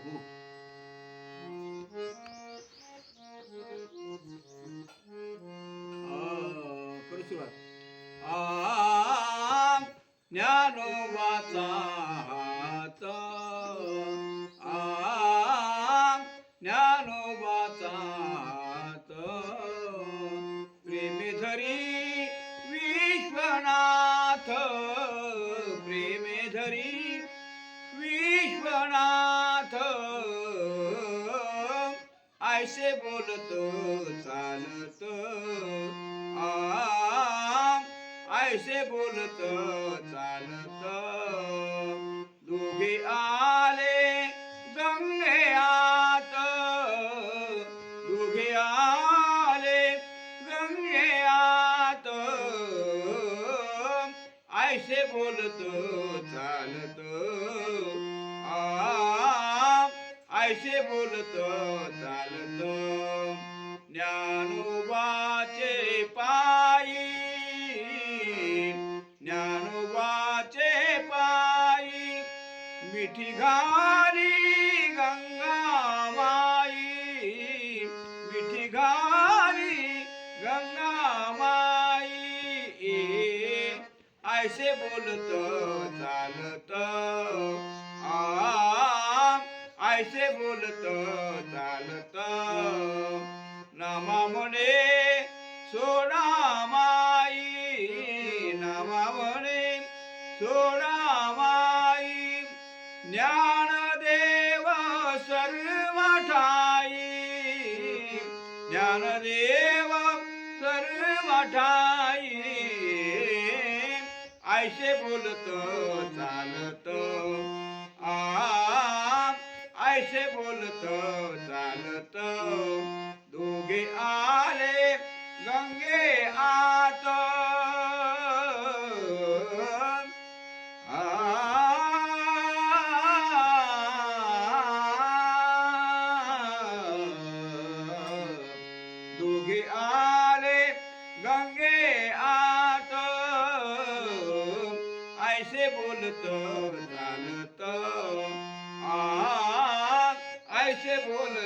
हो. आ, करू सुरुवात. आ ज्ञानोबाचा हात. आ हात. प्रेमे धरी विश्वनाथ. प्रेमे धरी विश्वनाथ. आयसे बोलतो चालत. आ आयसे बोलत चालत. दोघे आले गंगेयात दोघे आले गंगेयात आयसे बोलत चाल आयसे बोलतो चालतो. ज्ञानोबाचे पायी ज्ञानोबाचे पायी मिठी घाली गंगा माई मिठी घाली गंगा माई. ऐसे बोलतो ऐसे बोलत चालत। नामा म्हणे सोडा माई। नामा म्हणे सोडा माई। ज्ञानदेव सर्व ठाई ज्ञानदेव सर्व ठाई ऐसे बोलत चालत। आ आयसे बोलत चालत दोघे आले गंगे आत दोघे आले गंगे आत ऐसे बोलत चालत आ ऐसे बोलत चालत